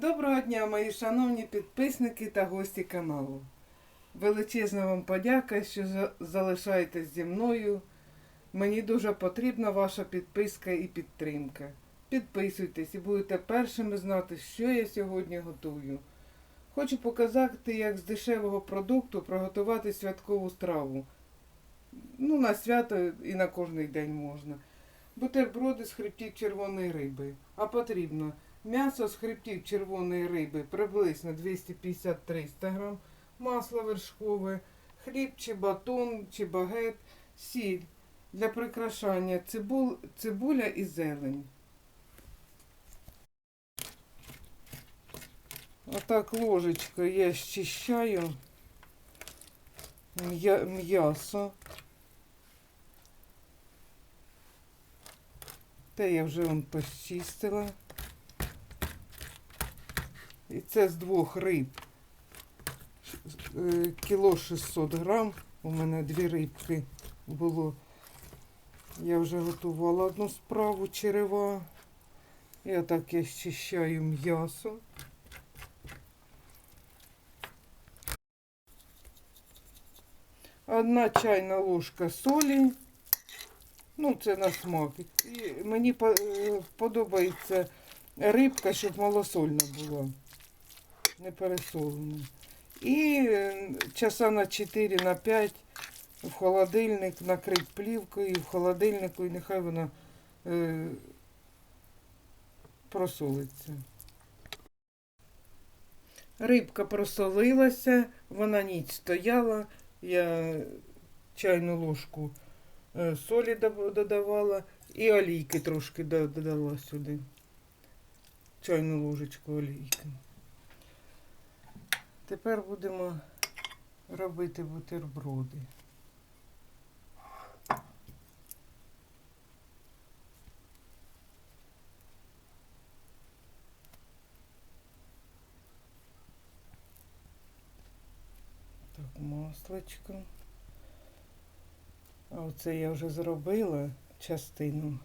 Доброго дня, мої шановні підписники та гості каналу. Величезна вам подяка, що залишаєтесь зі мною. Мені дуже потрібна ваша підписка і підтримка. Підписуйтесь і будете першими знати, що я сьогодні готую. Хочу показати, як з дешевого продукту приготувати святкову страву. Ну, на свято і на кожний день можна. Бутерброди з хребтів червоної риби. А потрібно М'ясо з хребтів червоної риби приблизно 250-300 грам, масло вершкове, хліб чи батон чи багет, сіль для прикрашання, цибул, цибуля і зелень. Отак ложечкою я щищаю м'ясо. Те я вже вам почистила. І це з двох риб. Е, Кіло 600 грам. У мене дві рибки було. Я вже готувала одну справу черева. І отак я щищаю м'ясо. Одна чайна ложка солі. Ну, це на смак. І мені е, подобається рибка, щоб малосольна була не пересолено. І е, часа на 4 на 5 в холодильник накрить плівкою в холодильнику, і нехай вона е, просолиться. Рибка просолилася, вона ніч стояла, я чайну ложку е, солі додавала і олійки трошки додала сюди. Чайну ложечку олійки. Тепер будемо робити бутерброди. Так, масличко. А оце я вже зробила частину.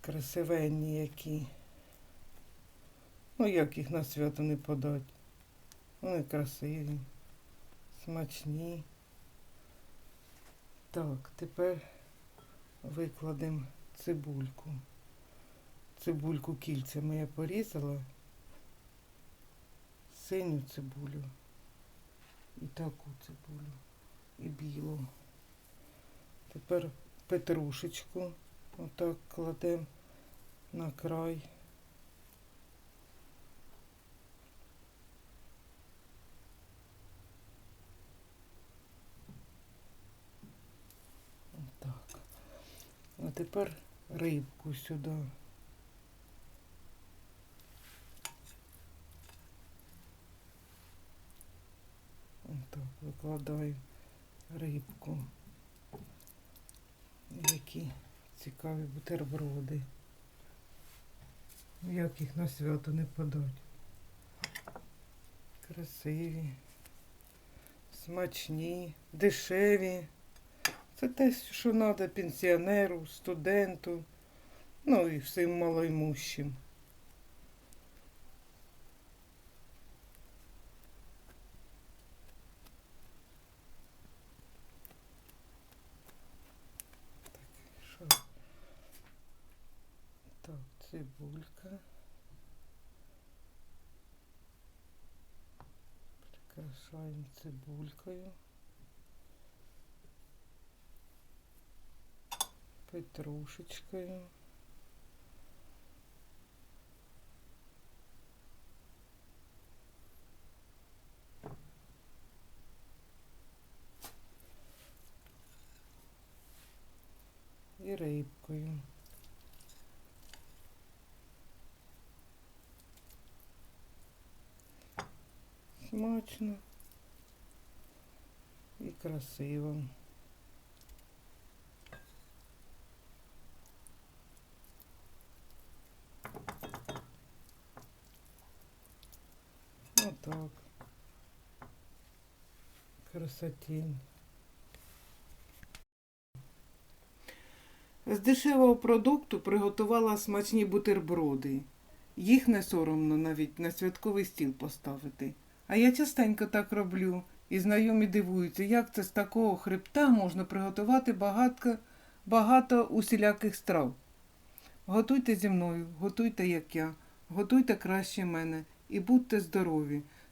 Красивенні які. Ну, як їх на свято не подати. Вони красиві, смачні. Так, тепер викладемо цибульку. Цибульку кільцями я порізала. Синю цибулю. І таку цибулю. І білу. Тепер петрушечку. Отак кладемо на край. Так. А тепер рибку сюди. Так, викладаю рибку. Які цікаві бутерброди. Як їх на свято не подати. Красиві, смачні, дешеві. Це те, що треба пенсіонеру, студенту, ну і всім малоймущим. Так, цибулька. Прикрашаємо цибулькою. Петрушечкою. І рибкою. Смачно і красиво. Отак. Красотень. З дешевого продукту приготувала смачні бутерброди. Їх не соромно навіть на святковий стіл поставити. А я частенько так роблю, і знайомі дивуються, як це з такого хребта можна приготувати багато, багато усіляких страв. Готуйте зі мною, готуйте, як я, готуйте краще мене і будьте здорові.